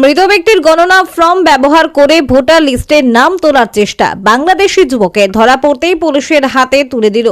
মৃত ব্যক্তির গণনা ফর্ম ব্যবহার করে ভোটার লিস্টের নাম তোলার চেষ্টা। বাংলাদেশি যুবকের ধরা পড়তেই পুলিশের হাতে তুলে দিল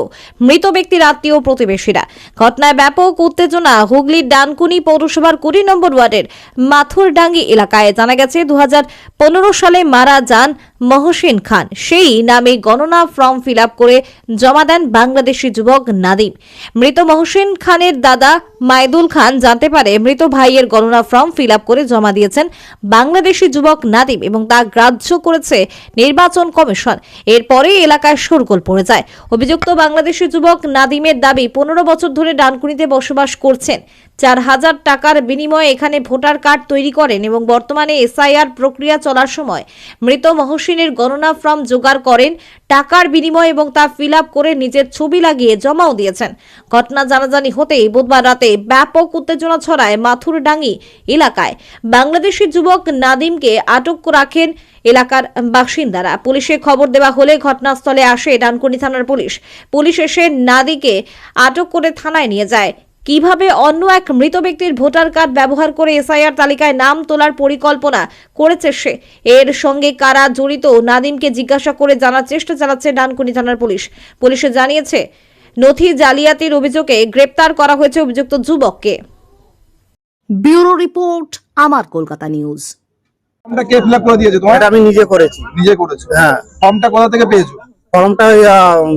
মৃত ব্যক্তির আত্মীয় প্রতিবেশীরা। ঘটনায় ব্যাপক উত্তেজনা। হুগলির ডানকুনি পৌরসভার কুড়ি নম্বর ওয়ার্ডের মাথুরডাঙ্গি এলাকায় জানা গেছে দু হাজার পনেরো সালে মারা যান মহসিন খান। সেই নামে গণনা ফর্ম ফিল করে জমা দেন বাংলাদেশি যুবক নাদিম। মৃত মহসিন খানের দাদা মাইদুল খান জানতে পারে, মৃত ভাইয়ের গণনা ফর্ম ফিল করে জমা দিয়েছেন বাংলাদেশি যুবক নাদিম এবং তা গ্রাহ্য করেছে নির্বাচন কমিশন। এরপরে এলাকায় শোরগোল পড়ে যায়। অভিযুক্ত বাংলাদেশি যুবক নাদিমের দাবি, পনেরো বছর ধরে ডানকুনিতে বসবাস করছেন। চার হাজার টাকার বিনিময়ে এখানে ভোটার কার্ড তৈরি করেন এবং বর্তমানে এসআইআর প্রক্রিয়া চলার সময় মৃত মহসিনের গণনা ফর্ম জোগাড় করেন, টাকার বিনিময় এবং তা ফিল করে নিজের ছবি লাগিয়ে জমাও দিয়েছেন। ঘটনা জানাজানি হতেই বুধবার রাতে ব্যাপক উত্তেজনা ছড়ায় মাথুরডাঙ্গি এলাকায়। বাংলাদেশি যুবক নাদিমকে আটক রাখেন এলাকার বাসিন্দারা। পুলিশে খবর দেওয়া হলে ঘটনাস্থলে আসে ডানকুনি থানার পুলিশ। পুলিশ এসে নাদিকে আটক করে থানায় নিয়ে যায়। কীভাবে অন্য এক মৃত ব্যক্তির ভোটার কার্ড ব্যবহার করে এসআইআর তালিকায় নাম তোলার পরিকল্পনা করেছে সে? এর সঙ্গে কারা জড়িত? নাদিমকে জিজ্ঞাসা করে জানার চেষ্টা চালাচ্ছে ডানকুনি থানার পুলিশ। পুলিশে জানিয়েছে নথি জালিয়াতির অভিযোগে গ্রেপ্তার করা হয়েছে অভিযুক্ত যুবককে। ব্যুরো রিপোর্ট আমার কলকাতা নিউজ। ফর্মটা কে ফিল করে দিয়েছে তোমার? এটা আমি নিজে করেছি। নিজে করেছ? হ্যাঁ। ফর্মটা কোথা থেকে পেয়েছ? ফর্মটা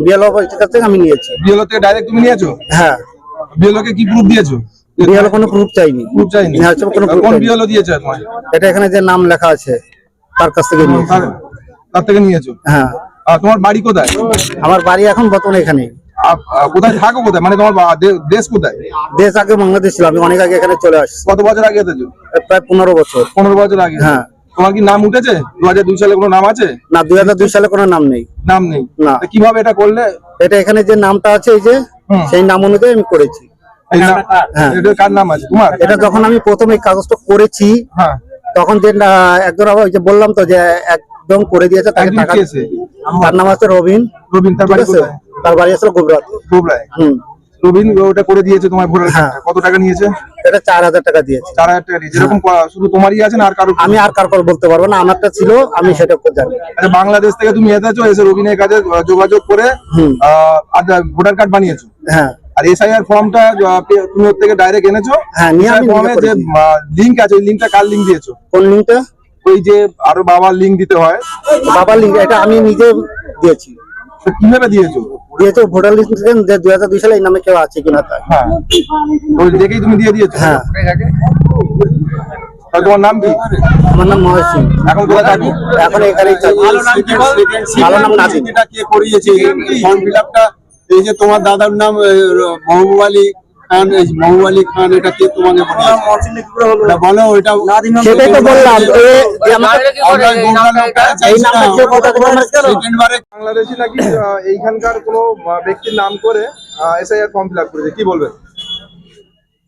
বিএলও থেকে আমি নিয়েছি। বিএলও থেকে ডাইরেক্ট তুমি নিয়েছো? হ্যাঁ। বিএলও কে প্রুফ দিয়েছ? বিএলও কোনো প্রুফ চাইনি। প্রুফ চাইনি। হ্যাঁ, কোনো proof কোন। বিএলও দিয়েছে তোমার এটা এখানে যে নাম লেখা আছে তার কাছ থেকে নিয়েছি। তার- থেকে নিয়েছো? হ্যাঁ। আর তোমার বাড়ি কোথায়? আমার বাড়ি এখন বর্তমানে এখানে কোথায়? থাকো কোথায়? মানে তোমার দেশ কোথায়? দেশ আগে বাংলাদেশ ছিল আমি অনেক আগে এখানে চলে আসছি। কত বছর আগে এসেছ? প্রায় পনেরো বছর। পনেরো বছর আগে? হ্যাঁ। তোমার কি নাম উঠেছে? দু হাজার দুই সালে কোনো নাম আছে? না দুই হাজার দুই সালে কোনো নাম নেই। নাম নেই? না। কীভাবে এটা করলে? এটা এখানে যে নামটা আছে এই যে। সেই নাম অনুযায়ী আমি করেছি। হ্যাঁ। এটা কার নাম আছে? তোমার এটা যখন আমি প্রথম এই কাগজটা করেছি হ্যাঁ। তখন যে একজন আবার ওই যে বললাম তো যে একদম করে দিয়েছে তাকে টাকা তার নাম আছে রবিন। রবীন তার বাড়ি আছে? তার বাড়ি আসলে গোবরা গোবরায়। হুম। রবীন ওটা করে দিয়েছে তোমার ভোটার হ্যাঁ। কত টাকা নিয়েছে? এটা চার হাজার টাকা দিয়েছি। চার হাজার টাকা দিয়েছে এরকম শুধু তোমারই আছে না আর কারও আমি আর বলতে পারব না আমারটা ছিল আমি সেটা জানি। আচ্ছা বাংলাদেশ থেকে তুমি এসেছ এসে রবিনের কাছে আহ, যোগাযোগ করে হুম। ভোটার কার্ড বানিয়েছো? হ্যাঁ। আর এসআইআর ফর্মটা তুমি ওর থেকে ডাইরেক্ট এনেছো? হ্যাঁ, নিয়ে আমি নিজে যে করেছি। লিংক আছে ওই লিংকটা কার লিংক দিয়েছ? কোন লিঙ্কটা ওই যে আরও বাবার লিংক দিতে হয়। বাবার লিঙ্ক এটা আমি নিজে দিয়েছি। কীভাবে দিয়েছ? দিয়েছ ভোটার লিস্ট দু দুই হাজার দুই সালে এই নামে কেউ আছে কিনা তাই হ্যাঁ। দেখেই তুমি দিয়ে দিয়েছ? হ্যাঁ। আর তোমার নাম কি? আমার নাম মহেশ সিং। এখন কোথায় থাকি? এখন এখানেই থাকি। ভালো নাম নাজিম এটা কে করিয়েছে ফর্ম ফিল আপটা এই যে তোমার দাদার নাম মহবুব আলী খান এই মহবুব আলী খান এটা কে তোমাকে বলো? সেটাই তো বললাম বারে বাংলাদেশি নাকি এইখানকার কোনো ব্যক্তির নাম করে এসআইআর ফর্ম ফিল আপ করেছে কি বলবেন?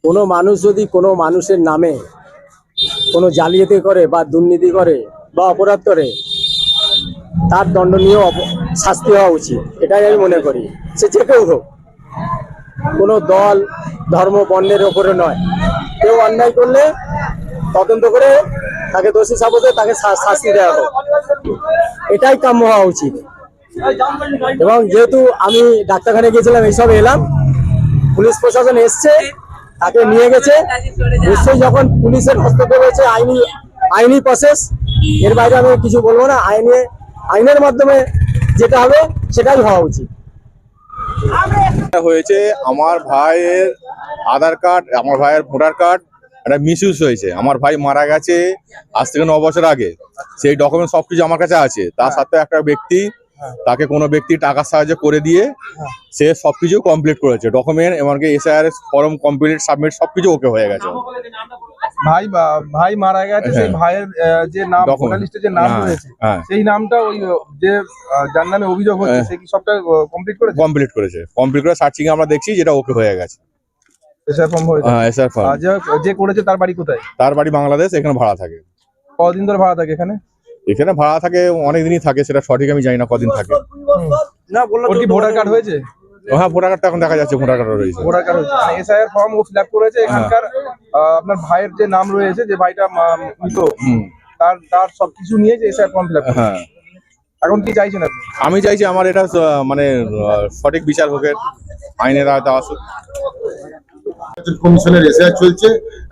কোনো মানুষ যদি কোনো মানুষের নামে কোনো জালিয়াতি করে বা দুর্নীতি করে বা অপরাধ করে তার দণ্ডনীয় শাস্তি হওয়া উচিত। এটাই আমি মনে করি। সে যে কেউ হোক কোনো দল ধর্ম বর্ণের ওপরে নয়। কেউ অন্যায় করলে তদন্ত করে তাকে দোষী সাবতে তাকে শাস্তি দেওয়া হোক। এটাই কাম্য হওয়া উচিত। এবং যেহেতু আমি ডাক্তারখানে গিয়েছিলাম, এইসব এলাম, পুলিশ প্রশাসন এসছে, তাকে নিয়ে গেছে। নিশ্চয়ই যখন পুলিশের হস্তক্ষেপ হয়েছে, আইনি আইনি প্রসেস এর বাইরে আমি কিছু বলব না। আইনে, আইনের মাধ্যমে যেটা হবে, সেটাই হওয়া উচিত। হয়েছে আমার ভাইয়ের আধার কার্ড আমার ভাইয়ের ভোটার কার্ড একটা মিসইউজ হয়েছে। আমার ভাই মারা গেছে আজ থেকে ন বছর আগে। সেই ডকুমেন্ট সবকিছু আমার কাছে আছে। তার সাথে একটা ব্যক্তি তাকে কোনো ব্যক্তি টাকার সাহায্যে করে দিয়ে হ্যাঁ। সে সবকিছু কমপ্লিট করেছে। ডকুমেন্ট এমনকি এসআইআর ফর্ম কমপ্লিট সাবমিট সবকিছু ওকে হয়ে গেছে। ভাই ভাই মারা গেছে সেই হ্যাঁ। ভাইয়ের যে নাম Document. ভোটার লিস্টে যে নাম হ্যাঁ, রয়েছে হ্যাঁ। সেই নামটা ওই যে আহ, যার নামে অভিযোগ হচ্ছে হ্যাঁ। সে কি সবটা কমপ্লিট করেছে? কমপ্লিট করেছে। কমপ্লিট করে সার্চিং আমরা দেখছি যেটা ওকে হয়ে গেছে। এসআর ফর্ম হয়েছে হ্যাঁ এসআর ফর্ম আর যে- যে করেছে তার বাড়ি কোথায়? তার বাড়ি বাংলাদেশ এখানে ভাড়া থাকে। কদিন ধরে ভাড়া থাকে এখানে? এখানে ভাড়া থাকে অনেক দিনই থাকে সেটা সঠিক আমি জানি না কদিন থাকে। ওর কি ভোটার কার্ড হয়েছে? হ্যাঁ ভোটার কার্ডটা এখন দেখা যাচ্ছে ভোটার কার্ড রয়েছে। ভোটার কার্ড হয়েছে। মানে এসআইআর ফর্ম ও ফিল আপ করেছে এখানকার আহ, আপনার ভাইয়ের যে নাম রয়েছে যে ভাইটা মা- মৃত হুম। তার তার সবকিছু নিয়ে যে এসআইআর ফর্ম ফিল আপ হ্যাঁ। এখন কি চাইছেন আপনি? আমি চাইছি আমার এটা আহ, মানে আহ, সঠিক বিচার হোক এর। আইনের আয়তা আসুক। নির্বাচন কমিশনের এসআই চলছে।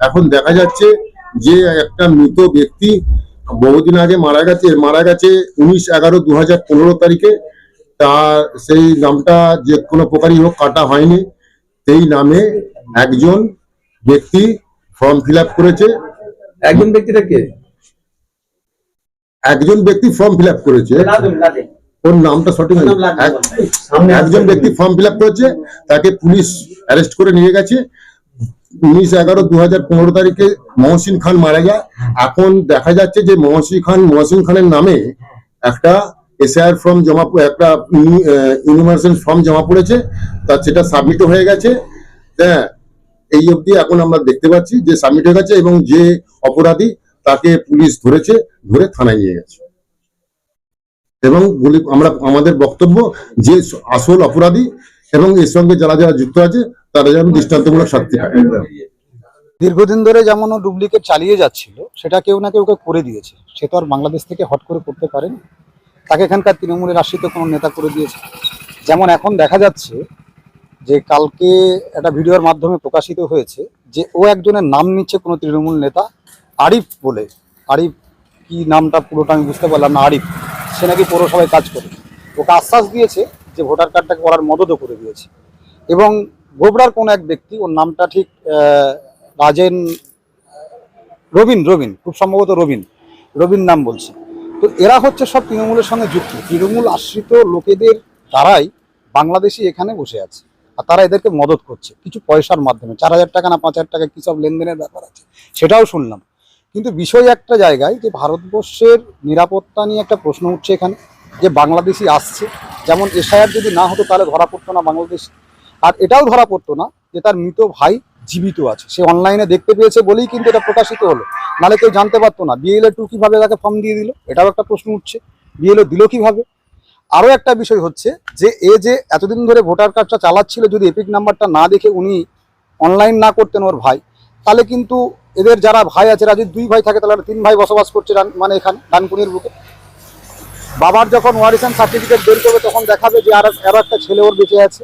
এখন দেখা যাচ্ছে যে একটা মৃত ব্যক্তি বহুদিন আগে মারা গেছে মারা গেছে উনিশ এগারো দু হাজার পনেরো তারিখে। তার সেই নামটা যে কোনো প্রকারই হোক কাটা হয়নি। সেই নামে একজন ব্যক্তি ফর্ম ফিল আপ করেছে। একজন ব্যক্তিটা কে? একজন ব্যক্তি ফর্ম ফিল করেছে। ওর নামটা সঠিক একজন ব্যক্তি ফর্ম ফিল করেছে তাকে পুলিশ অ্যারেস্ট করে নিয়ে গেছে। উনিশ এগারো দু হাজার পনেরো তারিখে মহসিন খান মারা যায়। এখন দেখা যাচ্ছে যে মহসিন খান, মহসিন খানের নামে একটা এসআইআর ফর্ম জমা, একটা ইউনিভার্সাল ফর্ম জমা পড়েছে। তা সেটা সাবমিটও হয়ে গেছে। হ্যাঁ এই অবধি এখন আমরা দেখতে পাচ্ছি যে সাবমিট হয়ে গেছে এবং যে অপরাধী তাকে পুলিশ ধরেছে, ধরে থানায় নিয়ে গেছে। এবং আমরা, আমাদের বক্তব্য যে আসল অপরাধী এবং এর সঙ্গে যারা যারা যুক্ত আছে তারা যেন দৃষ্টান্তমূলক শাস্তি পায়। দীর্ঘদিন ধরে যেমন ও ডুপ্লিকেট চালিয়ে যাচ্ছিল সেটা কেউ না কেউ ওকে করে দিয়েছে। সে তো আর বাংলাদেশ থেকে হট করে করতে পারেনি। তাকে এখানকার তৃণমূলের আশ্রিত কোনো নেতা করে দিয়েছে। যেমন এখন দেখা যাচ্ছে যে কালকে একটা ভিডিওর মাধ্যমে প্রকাশিত হয়েছে যে ও একজনের নাম নিচ্ছে কোনো তৃণমূল নেতা আরিফ বলে। আরিফ কি নামটা পুরোটা আমি বুঝতে পারলাম না আরিফ। সে নাকি পৌরসভায় কাজ করে। ওকে আশ্বাস দিয়েছে যে ভোটার কার্ডটাকে করার মদতও করে দিয়েছে। এবং গোবরার কোন এক ব্যক্তি, ওর নামটা ঠিক রাজেন রবিন রবিন, খুব সম্ভবত রবিন রবিন নাম বলছে। তো এরা হচ্ছে সব তৃণমূলের সঙ্গে যুক্ত। তৃণমূল আশ্রিত লোকেদের দ্বারাই বাংলাদেশি এখানে বসে আছে, আর তারা এদেরকে মদত করছে, কিছু পয়সার মাধ্যমে। চার হাজার টাকা না পাঁচ হাজার টাকা কি সব লেনদেনের ব্যাপার আছে? সেটাও শুনলাম। কিন্তু বিষয় একটা জায়গায় যে ভারতবর্ষের নিরাপত্তা নিয়ে একটা প্রশ্ন উঠছে এখানে, যে বাংলাদেশি আসছে। যেমন এসআইআর যদি না হতো, তাহলে ধরা পড়তো না বাংলাদেশ আর এটাও ধরা পড়তো না যে তার মৃত ভাই জীবিত আছে। সে অনলাইনে দেখতে পেয়েছে বলেই কিন্তু এটা প্রকাশিত হলো। নাহলে কেউ জানতে পারতো না। বিএলএ টু কীভাবে তাকে ফর্ম দিয়ে দিল, এটাও একটা প্রশ্ন উঠছে। বিএলও দিল কীভাবে? আরও একটা বিষয় হচ্ছে যে, এ যে এতদিন ধরে ভোটার কার্ডটা চালাচ্ছিল, যদি এপিক নাম্বারটা না দেখে উনি অনলাইন না করতেন ওর ভাই, তাহলে কিন্তু এদের যারা ভাই আছে রাজীব দুই ভাই থাকে, তাহলে তিন ভাই বসবাস করছে মানে এখানে, ডানকুনির বুকে। বাবার যখন ওয়ারিসান সার্টিফিকেট বের করবে, তখন দেখাবে যে আর আরও একটা ছেলে ওর বেঁচে আছে।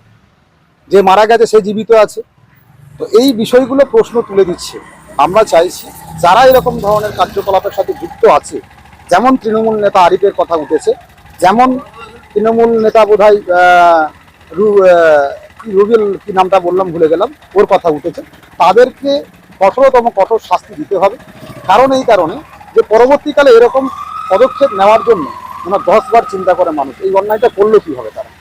যে মারা গেছে সে জীবিত আছে। তো এই বিষয়গুলো প্রশ্ন তুলে দিচ্ছে। আমরা চাইছি যারা এরকম ধরনের কার্যকলাপের সাথে যুক্ত আছে, যেমন তৃণমূল নেতা আরিফের কথা উঠেছে, যেমন তৃণমূল নেতা বোধ হয় রুবেল, কি নামটা বললাম, ভুলে গেলাম, ওর কথা উঠেছে। তাদেরকে কঠোরতম কঠোর শাস্তি দিতে হবে। কারণ এই কারণে যে পরবর্তীকালে এরকম পদক্ষেপ নেওয়ার জন্য ওনার দশবার চিন্তা করে মানুষ, এই অন্যায়টা করল হবে তারা?